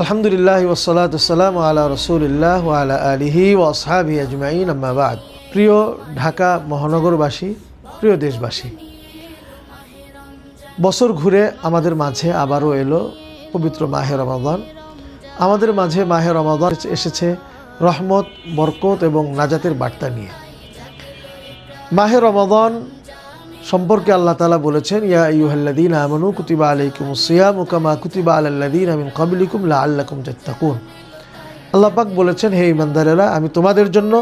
আলহামদুলিল্লাহ ওসলাতাম আলা রসুলিল্লাহ আলা আলিহি ও আসহাবি আজমাইন আম্মাবাদ প্রিয় ঢাকা মহানগরবাসী, প্রিয় দেশবাসী, বছর ঘুরে আমাদের মাঝে আবারও এলো পবিত্র মাহে রমাদান। আমাদের মাঝে মাহে রমাদান এসেছে রহমত, বরকত এবং নাজাতের বার্তা নিয়ে। মাহে রমাদান সম্পর্কে আল্লাহ তালা বলেছেন, ইয়া ইউহাল্লাদিন আমানু কুতিবা আলাইকুম সিয়াম কামা কুতিবা আলাল্লাদিন আমিন কাবলিকুম লা আল্লাকুম তাত্তাকুন। আল্লাহ বলেছেন, হে ইমানদারেরা আমি তোমাদের জন্য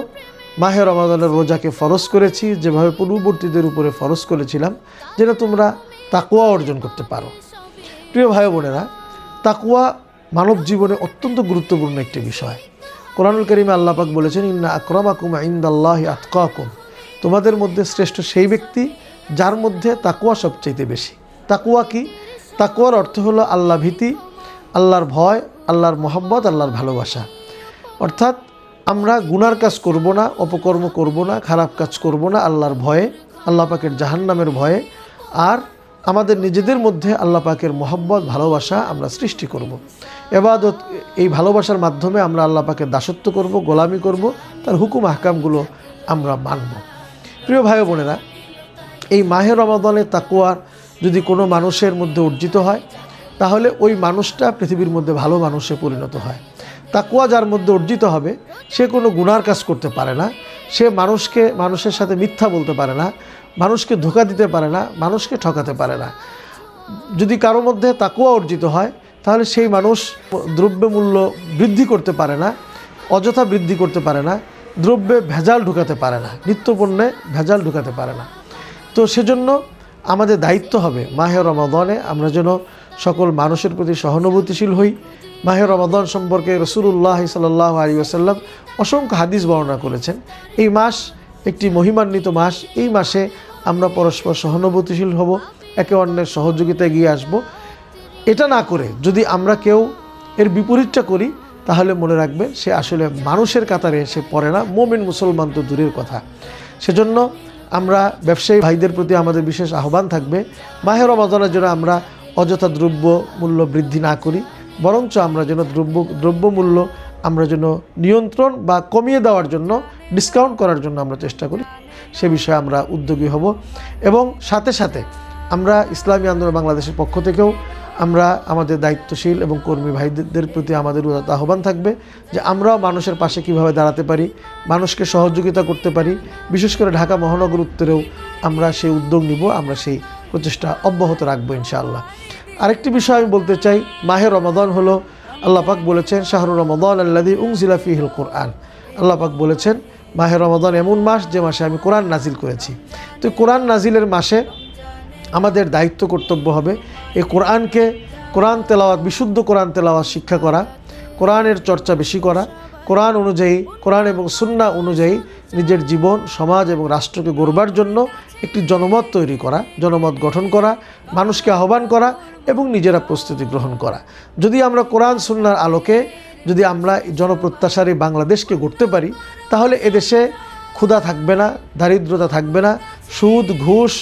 মাহে রমাদানের রোজাকে ফরজ করেছি, যেভাবে পূর্ববর্তীদের উপরে ফরজ করেছিলাম, যেন তোমরা তাকুয়া অর্জন করতে পারো। প্রিয় ভাই বোনেরা তাকুয়া মানব জীবনে অত্যন্ত গুরুত্বপূর্ণ একটি বিষয়। কোরআনুল করিমে আল্লাহ পাক বলেছেন, ইন্না আকরামাকুম ইন্দাল্লাহ আতকাকুম। তোমাদের মধ্যে শ্রেষ্ঠ সেই ব্যক্তি যার মধ্যে তাকুয়া সবচাইতে বেশি। তাকুয়া কি? তাকুয়ার অর্থ হলো আল্লাহ ভীতি, আল্লাহর ভয়, আল্লাহর মোহাব্বত, আল্লাহর ভালোবাসা। অর্থাৎ আমরা গুনার কাজ করব না, অপকর্ম করব না, খারাপ কাজ করব না আল্লাহর ভয়ে, আল্লাহ পাকের জাহান্নামের ভয়ে। আর আমাদের নিজেদের মধ্যে আল্লাহ পাকের মোহাব্বত, ভালোবাসা আমরা সৃষ্টি করব। এবাদত, এই ভালোবাসার মাধ্যমে আমরা আল্লাহ পাকের দাসত্ব করব, গোলামি করব, তার হুকুম আহকামগুলো আমরা মানব। প্রিয় ভাই বোনেরা এই মাহে রমাদানে তাকুয়ার যদি কোনো মানুষের মধ্যে অর্জিত হয়, তাহলে ওই মানুষটা পৃথিবীর মধ্যে ভালো মানুষে পরিণত হয়। তাকুয়া যার মধ্যে অর্জিত হবে, সে কোনো গুনার কাজ করতে পারে না, সে মানুষকে, মানুষের সাথে মিথ্যা বলতে পারে না, মানুষকে ধোকা দিতে পারে না, মানুষকে ঠকাতে পারে না। যদি কারও মধ্যে তাকুয়া অর্জিত হয়, তাহলে সেই মানুষ দ্রব্যমূল্য বৃদ্ধি করতে পারে না, অযথা বৃদ্ধি করতে পারে না, দ্রব্যে ভেজাল ঢুকাতে পারে না, নিত্যপণ্যে ভেজাল ঢুকাতে পারে না। তো সেজন্য আমাদের দায়িত্ব হবে মাহে রমাদনে আমরা যেন সকল মানুষের প্রতি সহানুভূতিশীল হই। মাহে রমাদন সম্পর্কে রসুল্লাহ সাল্লাহ আলী আসাল্লাম অসংখ্য হাদিস বর্ণনা করেছেন। এই মাস একটি মহিমান্বিত মাস। এই মাসে আমরা পরস্পর সহানুভূতিশীল হব, একে অন্যের সহযোগিতায় গিয়ে আসব। এটা না করে যদি আমরা কেউ এর বিপরীতটা করি, তাহলে মনে রাখবেন সে আসলে মানুষের কাতারে সে পড়ে না। মোমিন মুসলমান তো দূরের কথা। সেজন্য আমরা ব্যবসায়ী ভাইদের প্রতি আমাদের বিশেষ আহ্বান থাকবে। মাহের রমাদানের জন্য আমরা অযথা দ্রব্য মূল্য বৃদ্ধি না করি, বরঞ্চ আমরা যেন দ্রব্য দ্রব্যমূল্য আমরা যেন নিয়ন্ত্রণ বা কমিয়ে দেওয়ার জন্য ডিসকাউন্ট করার জন্য আমরা চেষ্টা করি। সে বিষয়ে আমরা উদ্যোগী হব এবং সাথে সাথে আমরা ইসলামী আন্দোলন বাংলাদেশের পক্ষ থেকেও আমরা আমাদের দায়িত্বশীল এবং কর্মী ভাইদের প্রতি আমাদের উদাত্ত আহ্বান থাকবে যে আমরাও মানুষের পাশে কীভাবে দাঁড়াতে পারি, মানুষকে সহযোগিতা করতে পারি। বিশেষ করে ঢাকা মহানগর উত্তরেও আমরা সেই উদ্যোগ নিব, আমরা সেই প্রচেষ্টা অব্যাহত রাখব ইনশাআল্লাহ। আরেকটি বিষয় আমি বলতে চাই, মাহে রমাদান হলো পাক বলেছেন শাহরুর রমাদান আল্লাদি উংজিলা ফিহিল কোরআন। পাক বলেছেন, মাহে রমাদান এমন মাস যে মাসে আমি কোরআন নাজিল করেছি। তো কোরআন নাজিলের মাসে আমাদের দায়িত্ব কর্তব্য হবে এই কোরআনকে, কোরআন তেলাওয়াত, বিশুদ্ধ কোরআন তেলাওয়াত শিক্ষা করা, কোরআনের চর্চা বেশি করা, কোরআন অনুযায়ী, কোরআন এবং সুন্না অনুযায়ী নিজের জীবন, সমাজ এবং রাষ্ট্রকে গড়বার জন্য একটি জনমত তৈরি করা, জনমত গঠন করা, মানুষকে আহ্বান করা এবং নিজেরা প্রস্তুতি গ্রহণ করা। যদি আমরা কোরআন সুন্নার আলোকে যদি আমরা জনপ্রত্যাশার এই বাংলাদেশকে গড়তে পারি, তাহলে এদেশে ক্ষুধা থাকবে না, দারিদ্রতা থাকবে না, সুদ, ঘুষ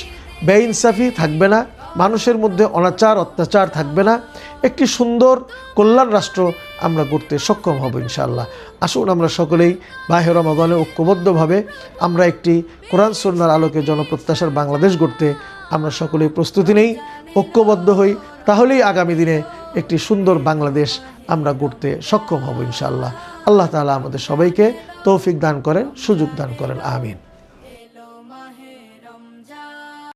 বেইনসাফি থাকবে না, মানুষের মধ্যে অনাচার, অত্যাচার থাকবে না। একটি সুন্দর কল্যাণ রাষ্ট্র আমরা করতে সক্ষম হব ইনশাআল্লাহ। আসুন আমরা সকলেই বাহের রমাদানে ঐক্যবদ্ধভাবে আমরা একটি কোরআন সন্ন্যার আলোকে জনপ্রত্যাশার বাংলাদেশ গড়তে আমরা সকলেই প্রস্তুতি নেই, ঐক্যবদ্ধ হই, তাহলেই আগামী দিনে একটি সুন্দর বাংলাদেশ আমরা গড়তে সক্ষম হব ইনশাআল্লাহ। আল্লাহ তালা আমাদের সবাইকে তৌফিক দান করেন, সুযোগ দান করেন, আমিন।